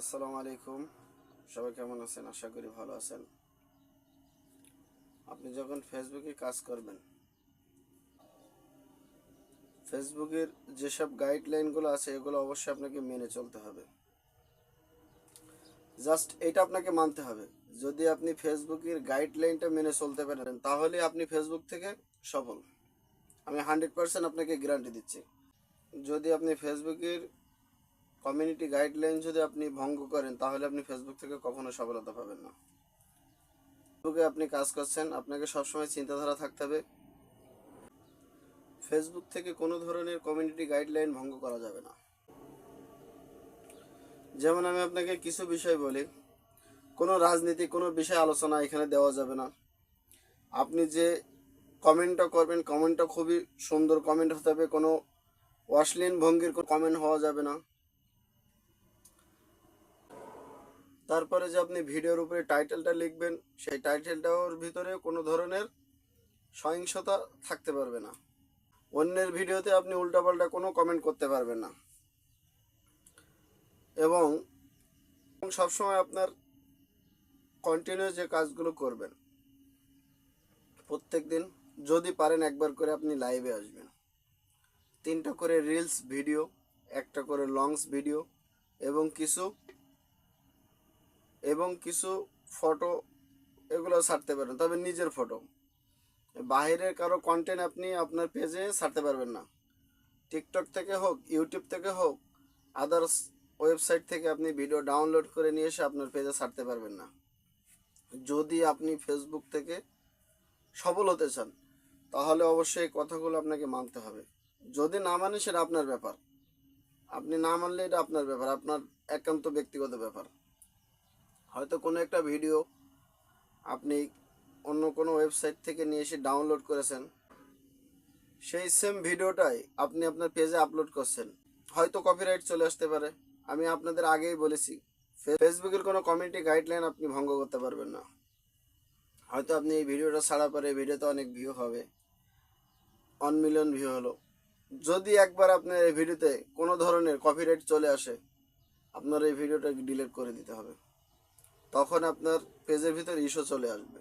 আসসালামু আলাইকুম। সবাই কেমন আছেন? আশা করি ভালো আছেন। আপনি যখন ফেসবুকে কাজ করবেন, ফেসবুকের যেসব গাইডলাইনগুলো আছে, এগুলো অবশ্যই আপনাকে মেনে চলতে হবে। জাস্ট এটা আপনাকে মানতে হবে। যদি আপনি ফেসবুকের গাইডলাইনটা মেনে চলতে পারেন, তাহলে আপনি ফেসবুক থেকে সফল। আমি হান্ড্রেড পার্সেন্ট আপনাকে গ্যারান্টি দিচ্ছি। যদি আপনি ফেসবুকের কমিউনিটি গাইডলাইন যদি আপনি ভঙ্গ করেন, তাহলে আপনি ফেসবুক থেকে কখনো সফলতা পাবেন না। ফেসবুকে আপনি কাজ করছেন, আপনাকে সবসময় চিন্তাধারা থাকতে হবে। ফেসবুক থেকে কোনো ধরনের কমিউনিটি গাইডলাইন ভঙ্গ করা যাবে না। যেমন আমি আপনাকে কিছু বিষয় বলি। কোনো রাজনীতি, কোনো বিষয় আলোচনা এখানে দেওয়া যাবে না। আপনি যে কমেন্টটা করবেন কমেন্টটা খুবই সুন্দর কমেন্ট হতে হবে। কোনো অশ্লীল ভঙ্গির কমেন্ট হওয়া যাবে না। তারপরে যে আপনি ভিডিওর উপরে টাইটেলটা লিখবেন, সেই টাইটেলটাওর ভিতরে কোনো ধরনের সহিংসতা থাকতে পারবে না। অন্যের ভিডিওতে আপনি উল্টাপাল্টা কোনো কমেন্ট করতে পারবেন না। এবং সবসময় আপনার কন্টিনিউ যে কাজগুলো করবেন প্রত্যেক দিন যদি পারেন একবার করে আপনি লাইভে আসবেন। তিনটা করে রিলস ভিডিও একটা করে লংস ভিডিও এবং কিছু এবং কিছু ফটো এগুলো ছাড়তে পারেন, তবে নিজের ফটো বাইরের কারও কন্টেন্ট আপনি আপনার পেজে ছাড়তে পারবেন না। টিকটক থেকে হোক ইউটিউব থেকে হোক আদার্স ওয়েবসাইট থেকে আপনি ভিডিও ডাউনলোড করে নিয়ে এসে আপনার পেজে ছাড়তে পারবেন না। যদি আপনি ফেসবুক থেকে সফল হতে চান, তাহলে অবশ্যই এই কথাগুলো আপনাকে মানতে হবে। যদি না মানে সেটা আপনার ব্যাপার। আপনি না মানলে এটা আপনার ব্যাপার, আপনার একান্ত ব্যক্তিগত ব্যাপার। হয়তো কোনো একটা ভিডিও আপনি অন্য কোনো ওয়েবসাইট থেকে নিয়ে এসে ডাউনলোড করেছেন। সেই সেম ভিডিওটাই আপনি আপনার পেজে আপলোড করছেন। হয়তো কপিরাইট চলে আসতে পারে। আমি আপনাদের আগেই বলেছি ফেসবুকের কোনো কমিউনিটি গাইডলাইন আপনি ভঙ্গ করতে পারবেন না। হয়তো আপনি এই ভিডিওটা ছাড়া পরে ভিডিওতে অনেক ভিউ হবে। ওয়ান মিলিয়ন ভিউ হলো। যদি একবার আপনার এই ভিডিওতে কোনো ধরনের কপিরাইট চলে আসে, আপনার এই ভিডিওটা ডিলিট করে দিতে হবে। তখন আপনার পেজের ভিতরে ইস্যু চলে আসবে।